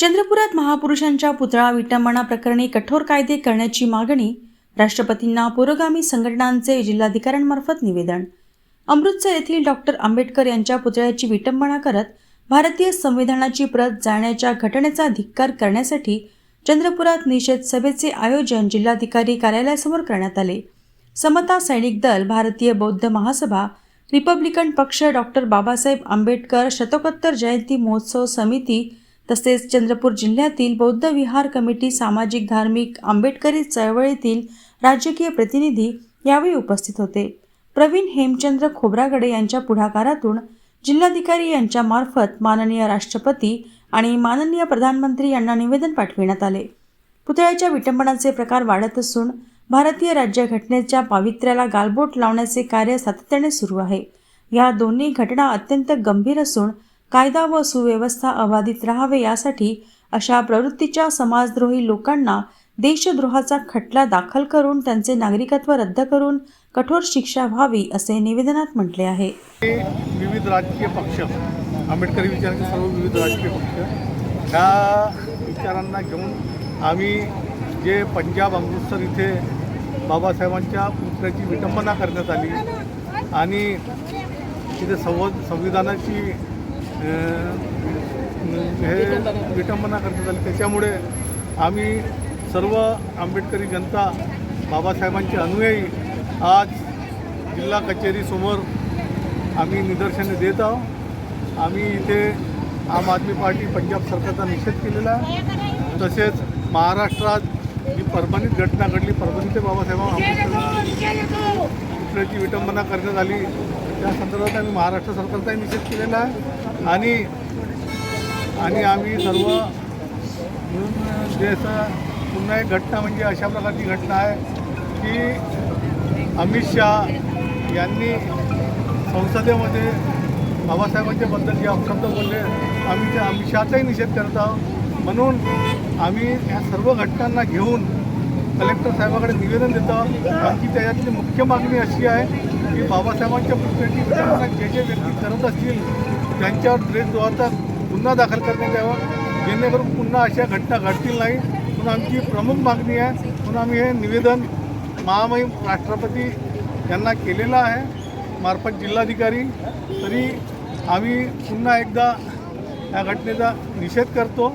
चंद्रपुरात महापुरुषांच्या पुतळा विटंबना प्रकरणी कठोर कायदे करण्याची मागणी राष्ट्रपतींना पुरोगामी संघटनांचे जिल्हाधिकाऱ्यांमार्फत निवेदन. अमृतसर येथील डॉक्टर आंबेडकर यांच्या पुतळ्याची विटंबना करत भारतीय संविधानाची प्रत जाळण्याच्या घटनेचा धिक्कार करण्यासाठी चंद्रपुरात निषेध सभेचे आयोजन जिल्हाधिकारी कार्यालयासमोर करण्यात आले. समता सैनिक दल भारतीय बौद्ध महासभा रिपब्लिकन पक्ष डॉक्टर बाबासाहेब आंबेडकर शतकोत्तर जयंती महोत्सव समिती तसेच चंद्रपूर जिल्ह्यातील बौद्ध विहार कमिटी सामाजिक धार्मिक आंबेडकरी चळवळीतील राजकीय प्रतिनिधी यावेळी उपस्थित होते. प्रवीण हेमचंद्र खोब्रागडे यांच्या पुढाकारातून जिल्हाधिकारी यांच्या मार्फत माननीय राष्ट्रपती आणि माननीय प्रधानमंत्री यांना निवेदन पाठविण्यात आले. पुतळ्याच्या विटंबनाचे प्रकार वाढत असून भारतीय राज्यघटनेच्या पावित्र्याला गालबोट लावण्याचे कार्य सातत्याने सुरू आहे. या दोन्ही घटना अत्यंत गंभीर असून कायदा व सुव्यवस्था अबाधित राहावे यासाठी अशा प्रवृत्तीच्या समाजद्रोही लोकांना देशद्रोहाचा खटला दाखल करून त्यांचे नागरिकत्व रद्द करून कठोर शिक्षा व्हावी असे निवेदनात म्हटले आहे. हे विविध राजकीय पक्ष आंबेडकरी विचारांचे सर्व विविध राजकीय पक्ष ह्या विचारांना घेऊन आम्ही जे पंजाब अमृतसर इथे बाबासाहेबांच्या पुतळ्याची विटंबना करण्यात आली आणि तिथे संव संविधानाची हे विटंबना करण्यात आली. त्याच्यामुळे आम्ही सर्व आंबेडकरी जनता बाबासाहेबांचे अनुयायी आज जिल्हा कचेरीसमोर आम्ही निदर्शने देत आहोत. आम्ही इथे आम आदमी पार्टी पंजाब सरकारचा निषेध केलेला आहे. तसेच महाराष्ट्रात जी परभणीत घटना घडली परभणी ते बाबासाहेब पुतळ्याची विटंबना करण्यात आली त्या संदर्भात आम्ही महाराष्ट्र सरकारचाही निषेध केलेला आहे. आणि आणि आम्ही सर्व मिळून जे पुन्हा एक घटना म्हणजे अशा प्रकारची घटना आहे की अमित शहा यांनी संसदेमध्ये बाबासाहेबांच्या बद्दल जे अपशब्द बोलले आम्ही त्या अमित शहाचाही निषेध करत आहोत. म्हणून आम्ही ह्या सर्व घटनांना घेऊन कलेक्टर साहेबाकडे निवेदन देतं. आमची त्याच्यातली मुख्य मागणी अशी आहे की बाबासाहेबांच्या पुस्तकी विटंबना जे जे व्यक्ती करत असतील त्यांच्यावर द्वेषद्रोहाचा गुन्हा दाखल करण्यात यावा. जेणेकरून पुन्हा अशा घटना घडतील नाही. म्हणून आमची प्रमुख मागणी आहे. म्हणून आम्ही हे निवेदन महामहिम राष्ट्रपती यांना केलेलं आहे. मार्फत जिल्हाधिकारी तरी आम्ही पुन्हा एकदा या घटनेचा निषेध करतो.